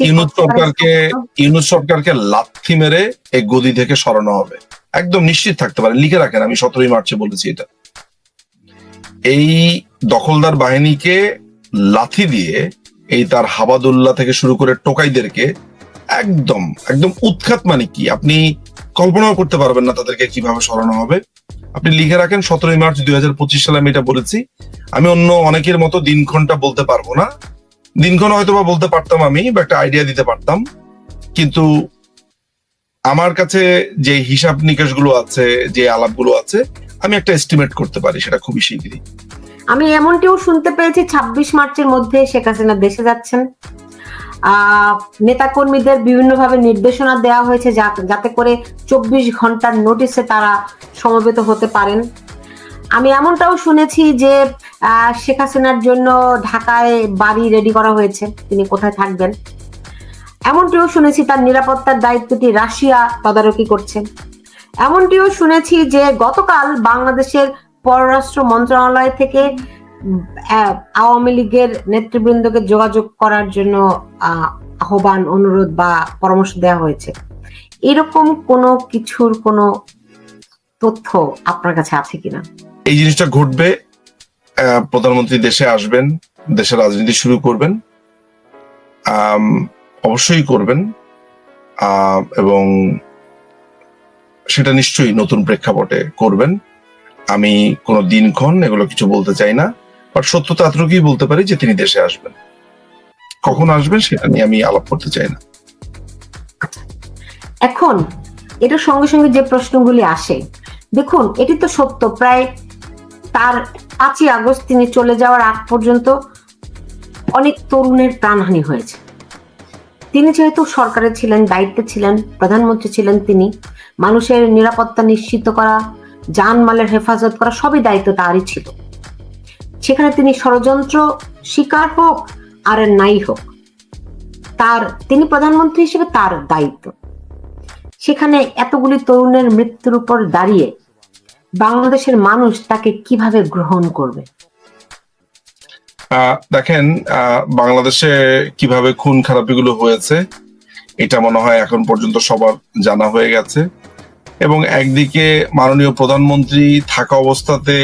ইউনুস সরকারকে ইউনুস সরকারকে লাথি মেরে এই গদি থেকে সরানো হবে। একদম নিশ্চিত থাকতে পারে। লিখে রাখেন আমি সতেরোই মার্চে বলেছি এটা। এই দখলদার বাহিনীকে লাথি দিয়ে এই তার হাবাদুল্লাহ থেকে শুরু করে টোকাইদেরকে একদম একদম উৎখাত মানে কি? আপনি কল্পনাও করতে পারবেন না তাদেরকে কীভাবে সরানো হবে। আপনি লিখে রাখেন সতেরোই মার্চ দুই হাজার পঁচিশ সালে আমি এটা বলেছি। আমি অন্য অনেকের মতো দিনক্ষণটা বলতে পারব না। দিনক্ষণ হয়তো বা বলতে পারতাম আমি বা একটা আইডিয়া দিতে পারতাম। কিন্তু আমার কাছে যে হিসাব নিকাশগুলো আছে, যে আলাপগুলো আছে, আমি একটা এস্টিমেট করতে পারি সেটা খুবই শিগগিরই। আমি এমনটিও শুনতে পেয়েছি, ছাব্বিশ মার্চের মধ্যে শেখ হাসিনা দেশে যাচ্ছেন। নেতাকর্মীদের বিভিন্নভাবে নির্দেশনা দেওয়া হয়েছে যাতে করে চব্বিশ ঘণ্টার নোটিশে তারা সমবেত হতে পারেন। আমি এমনটাও শুনেছি যে শেখ হাসিনার জন্য ঢাকায় বাড়ি রেডি করা হয়েছে তিনি কোথায় থাকবেন? এমনটিও শুনেছি তার নিরাপত্তার দায়িত্বটি রাশিয়া তদারকি করছে। এমনটিও শুনেছি যে গতকাল বাংলাদেশের পররাষ্ট্র মন্ত্রণালয় থেকে আওয়ামী লীগের নেতৃবৃন্দকে যোগাযোগ করার জন্য আহ, আহ্বান অনুরোধ বা পরামর্শ দেওয়া হয়েছে। এরকম কোনো কিছুর কোনো তথ্য আপনার কাছে আছে কিনা? এই জিনিসটা ঘটবে প্রধানমন্ত্রী দেশে আসবেন, দেশের রাজনীতি শুরু করবেন অবশ্যই করবেন এবং সেটা নিশ্চয়ই নতুন প্রেক্ষাপটে করবেন। আমি কোনো দিনক্ষণ এগুলো কিছু বলতে চাই না বাট সত্যতা এতটুকুই বলতে পারি যে তিনি দেশে আসবেন। কখন আসবেন সেটা নিয়ে আমি আলাপ করতে চাই না। এখন, এটার সঙ্গে সঙ্গে যে প্রশ্নগুলি আসে, দেখুন, এটি তো সত্য, প্রায় তার পাঁচই আগস্ট তিনি চলে যাওয়ার আগ পর্যন্ত অনেক তরুণের প্রাণহানি হয়েছে। তিনি যেহেতু সরকারে ছিলেন, দায়িত্বে ছিলেন, প্রধানমন্ত্রী ছিলেন তিনি, মানুষের নিরাপত্তা নিশ্চিত করা জানমালের হেফাজত করা সবই দায়িত্ব তারই ছিল। সেখানে তিনি ষড়যন্ত্র শিকার হোক আর নাই হোক, তার তিনি প্রধানমন্ত্রী হিসেবে তার দায়িত্ব। সেখানে এতগুলি তরুণের মৃত্যুর উপর দাঁড়িয়ে বাংলাদেশের মানুষ তাকে কীভাবে গ্রহণ করবে? দেখেন বাংলাদেশে কীভাবে খুন খারাপিগুলো হয়েছে, এটা মনে হয় এখন পর্যন্ত সবার জানা হয়ে গেছে। এবং একদিকে মাননীয় প্রধানমন্ত্রী থাকা অবস্থাতে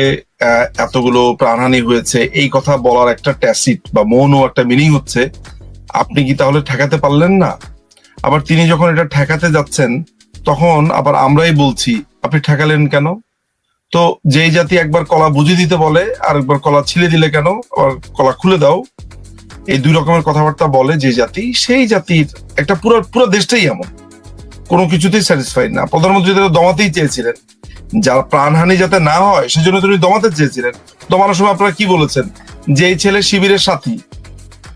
এতগুলো প্রাণহানি হয়েছে, এই কথা বলার একটা ট্যাসিট বা মৌনও একটা মিনিং হচ্ছে। আপনি কি তাহলে ঠেকাতে পারলেন না? আবার তিনি যখন এটা ঠেকাতে যাচ্ছেন, তখন আবার আমরাই বলছি, আপনি ঠেকালেন কেন? তো যেই জাতি একবার কলা বুঝিয়ে দিতে বলে, আর একবার কলা ছিলে দিলে কেন? আবার কলা খুলে দাও। এই দুই রকমের কথাবার্তা বলে যে জাতি, সেই জাতির একটা পুরো পুরো দেশটাই এমন। কোনো কিছুতেই স্যাটিসফাইড না। প্রধানমন্ত্রী তো দমাতেই চেয়েছিলেন। যার প্রাণহানি যাতে না হয়, সেজন্য তিনি দমাতে চেয়েছিলেন। দমানোর সময় আপনারা কি বলেছেন? যে এই ছেলে শিবিরের সাথী,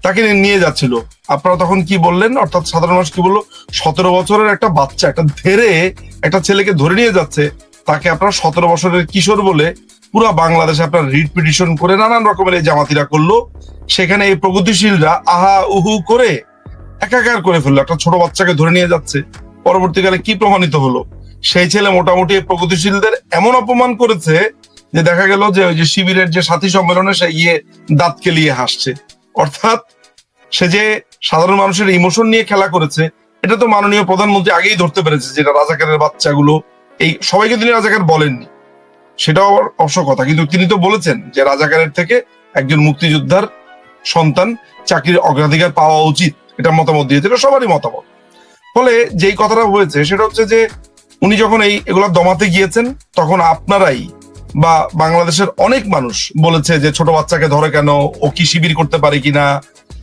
তাকে নিয়ে যাচ্ছিল। আপনারা তখন কি বললেন? অর্থাৎ সাধারণ মানুষ কি বলল? সতেরো বছরের একটা বাচ্চা, একটা ধেরে একটা ছেলেকে ধরে নিয়ে যাচ্ছে। তাকে আপনার সতেরো বছরের কিশোর বলে পুরো বাংলাদেশে আপনার রিট পিটিশন করে নানান রকমের এই জামাতিরা করল। সেখানে এই প্রগতিশীলরা আহা উহু করে একাকার করে ফেলল। একটা ছোট বাচ্চাকে ধরে নিয়ে যাচ্ছে। পরবর্তীকালে কি প্রমাণিত হলো? সেই ছেলে মোটামুটি প্রগতিশীলদের এমন অপমান করেছে যে দেখা গেল যে ওই যে শিবিরের যে সাথী সম্মেলনে সে গিয়ে দাঁত কেলিয়ে হাসছে। অর্থাৎ সে যে সাধারণ মানুষের ইমোশন নিয়ে খেলা করেছে, এটা তো মাননীয় প্রধানমন্ত্রী আগেই ধরতে পেরেছে যেটা রাজাকারের বাচ্চাগুলো এই সবাইকে তিনি রাজাকার বলেননি। সেটাও আবার অবশ্য কথা। কিন্তু তিনি তো বলেছেন যে রাজাকারের থেকে একজন মুক্তিযোদ্ধার সন্তান চাকরির অগ্রাধিকার পাওয়া উচিত। এটা মতামত দিয়েছে, এটা সবারই মতামত। ফলে যেই কথাটা হয়েছে, সেটা হচ্ছে যে উনি যখন এই এগুলা দমাতে গিয়েছেন, তখন আপনারাই বা বাংলাদেশের অনেক মানুষ বলেছে যে ছোট বাচ্চাকে ধরে কেন, ও কি শিবির করতে পারে কিনা।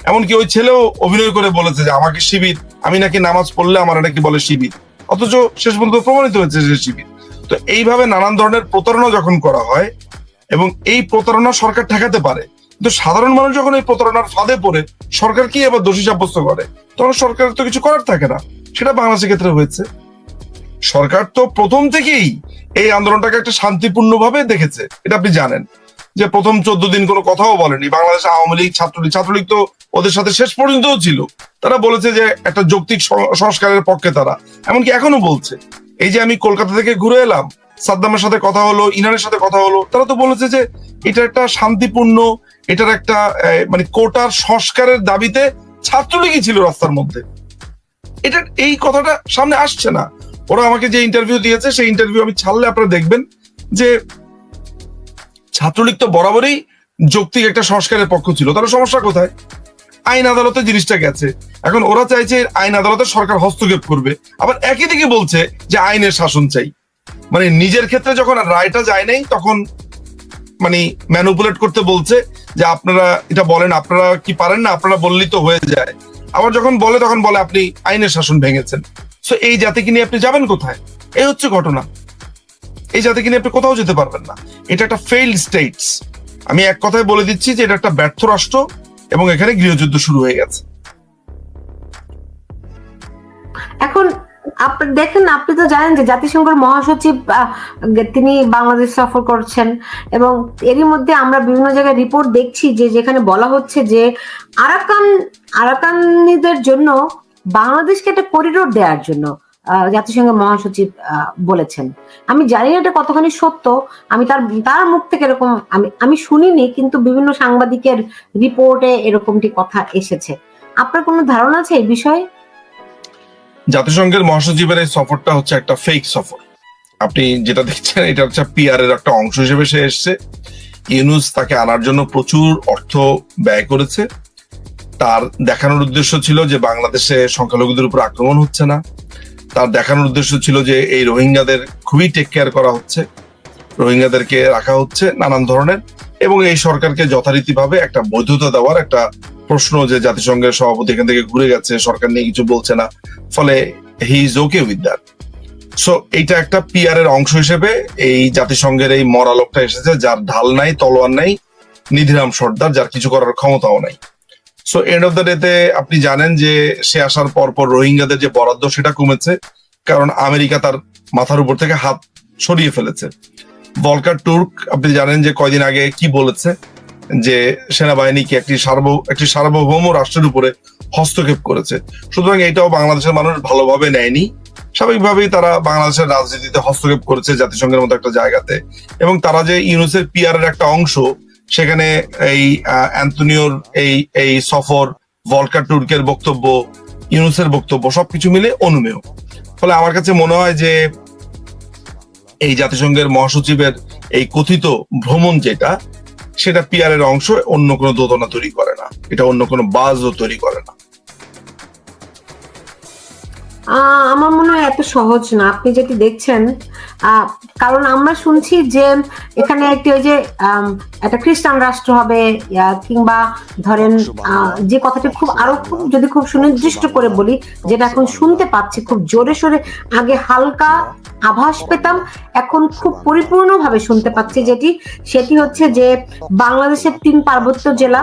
এমনকি ওই ছেলেও অভিনয় করে বলেছে যে আমাকে শিবির, আমি নাকি নামাজ পড়লে আমার নাকি বলে শিবির। অথচ শেষ পর্যন্ত প্রমাণিত হয়েছে যে তো এইভাবে নানান ধরনের প্রতারণা যখন করা হয়, এবং এই প্রতারণা সরকার ঠেকাতে পারে, কিন্তু সাধারণ মানুষ যখন এই প্রতারণার ফাঁদে পড়ে, সরকার কি এবার দোষী সাব্যস্ত করে? তখন সরকারের তো কিছু করার থাকে না। সেটা বাংলাদেশের ক্ষেত্রে হয়েছে। সরকার তো প্রথম থেকেই এই আন্দোলনটাকে একটা শান্তিপূর্ণ ভাবে দেখেছে। এটা আপনি জানেন। যে প্রথম চোদ্দ দিন কোনো কথাও বলেনি। বাংলাদেশ আওয়ামী লীগ ছাত্রলীগ ছাত্রলীগ তো ওদের সাথে শেষ পর্যন্তও ছিল। তারা বলেছে যে একটা যৌক্তিক সংস্কারের পক্ষে তারা। এমনকি এখনও বলছে। এই যে আমি কলকাতা থেকে ঘুরে এলাম, সাদ্দামের সাথে কথা হলো ইনানের সাথে কথা হলো, তারা তো বলেছে যে এটা একটা শান্তিপূর্ণ, এটার একটা মানে কোটার সংস্কারের দাবিতে ছাত্রলীগই ছিল রাস্তার মধ্যে। এটা, এই কথাটা সামনে আসছে না। ওরা আমাকে যে ইন্টারভিউ দিয়েছে, সেই ইন্টারভিউ আমি ছাড়লে আপনারা দেখবেন যে ছাত্রলীগ তো বরাবরই যৌক্তিক একটা সংস্কারের পক্ষ ছিল। তাহলে সমস্যা কোথায়? আইন আদালতে জিনিসটা গেছে। এখন ওরা চাইছে আইন আদালতে সরকার হস্তক্ষেপ করবে। আবার একই দিকে বলছে যে আইনের শাসন চাই। মানে নিজের ক্ষেত্রে যখন রায়টা যায় নাই, তখন মানে ম্যানুপুলেট করতে বলছে যে আপনারা এটা বলেন, আপনারা কি পারেন না, আপনারা বললেই তো হয়ে যায়। আবার যখন বলে, তখন বলে আপনি আইনের শাসন ভেঙেছেন। সো এই জাতিকে নিয়ে আপনি যাবেন কোথায়? এই হচ্ছে ঘটনা। এই জাতিকে নিয়ে আপনি কোথাও যেতে পারবেন না। এটা একটা ফেইল্ড স্টেটস আমি এক কথায় বলে দিচ্ছি যে এটা একটা ব্যর্থ রাষ্ট্র এবং এখানে গৃহযুদ্ধ শুরু হয়ে গেছে। এখন আপনি দেখেন, আপনি তো জানেন যে জাতিসংঘের মহাসচিব তিনি বাংলাদেশ সফর করছেন এবং এরই মধ্যে আমরা বিভিন্ন জায়গায় রিপোর্ট দেখছি যে যেখানে বলা হচ্ছে যে আরাকান, আরাকানিদের জন্য বাংলাদেশকে একটা করিডোর দেওয়ার জন্য। জাতিসংঘের মহাসচিব বলেছেন। আমি জানি না এটা কতখানি সত্য। আমি তার তার মুখ থেকে এরকম, আমি আমি শুনিনি, কিন্তু বিভিন্ন সাংবাদিকের রিপোর্টে এরকমটি কথা এসেছে। আপনার কোনো ধারণা আছে এই বিষয়ে? জাতিসংঘের মহাসচিবের এই সফরটা হচ্ছে একটা ফেক সফর। আপনি যেটা দেখছেন, এটা হচ্ছে পিআর এর একটা অংশ হিসেবে সে এসছে। ইউনুস তাকে আনার জন্য প্রচুর অর্থ ব্যয় করেছে। তার দেখানোর উদ্দেশ্য ছিল যে বাংলাদেশে সংখ্যালঘুদের উপর আক্রমণ হচ্ছে না। তার দেখানোর উদ্দেশ্য ছিল যে এই রোহিঙ্গাদের খুবই টেক কেয়ার করা হচ্ছে। রোহিঙ্গাদেরকে রাখা হচ্ছে নানান ধরনের এবং এই সরকারকে যথারীতিভাবে একটা বৈধতা দেওয়ার একটা প্রশ্ন যে জাতিসংঘের সভাপতি এখান থেকে ঘুরে গেছে, সরকার নিয়ে কিছু বলছে না, ফলে he is okay with that so এইটা একটা পিআর এর অংশ হিসেবে এই জাতিসংঘের এই মরা লোকটা এসেছে, যার ঢাল নাই, তলোয়ার নাই, নিধিরাম সর্দার, যার কিছু করার ক্ষমতাও নাই। সো এন্ড অফ দ্য ডেতে আপনি জানেন যে সে আসার পর পর রোহিঙ্গাদের যে বরাদ্দ সেটা কমেছে, কারণ আমেরিকা তার মাথার উপর থেকে হাত সরিয়ে ফেলেছে। ভলকার তুর্ক, আপনি জানেন যে কয়দিন আগে কি বলেছে, যে সেনাবাহিনীকে একটি সার্ব, একটি সার্বভৌম রাষ্ট্রের উপরে হস্তক্ষেপ করেছে। সুতরাং এটাও বাংলাদেশের মানুষ ভালোভাবে নেয়নি। স্বাভাবিকভাবেই তারা বাংলাদেশের রাজনীতিতে হস্তক্ষেপ করেছে জাতিসংঘের মতো একটা জায়গাতে। এবং তারা যে ইউনুসের পিয়ারের একটা অংশ সেখানে এই আহ, অ্যান্টনিওর এই এই সফর ভলকার তুর্কের বক্তব্য ইউনুসের বক্তব্য সবকিছু মিলে অনুমেয়। ফলে আমার কাছে মনে হয় যে এই জাতিসংঘের মহাসচিবের এই কথিত ভ্রমণ যেটা সেটা পিআর এর অংশ অন্য কোনো দোদনা তৈরি করে না। এটা অন্য কোনো বাজও তৈরি করে না। আমার মনে হয় এত সহজ না। আপনি যেটি দেখছেন আহ, কারণ আমরা শুনছি যে এখানে একটি ওই যে একটা খ্রিস্টান রাষ্ট্র হবে কিংবা ধরেন যে কথাটি খুব আরও খুব যদি খুব সুনির্দিষ্ট করে বলি যেটা এখন শুনতে পাচ্ছি খুব জোরে সোরে আগে হালকা আভাস পেতাম এখন খুব পরিপূর্ণভাবে শুনতে পাচ্ছি যেটি সেটি হচ্ছে যে বাংলাদেশের তিন পার্বত্য জেলা।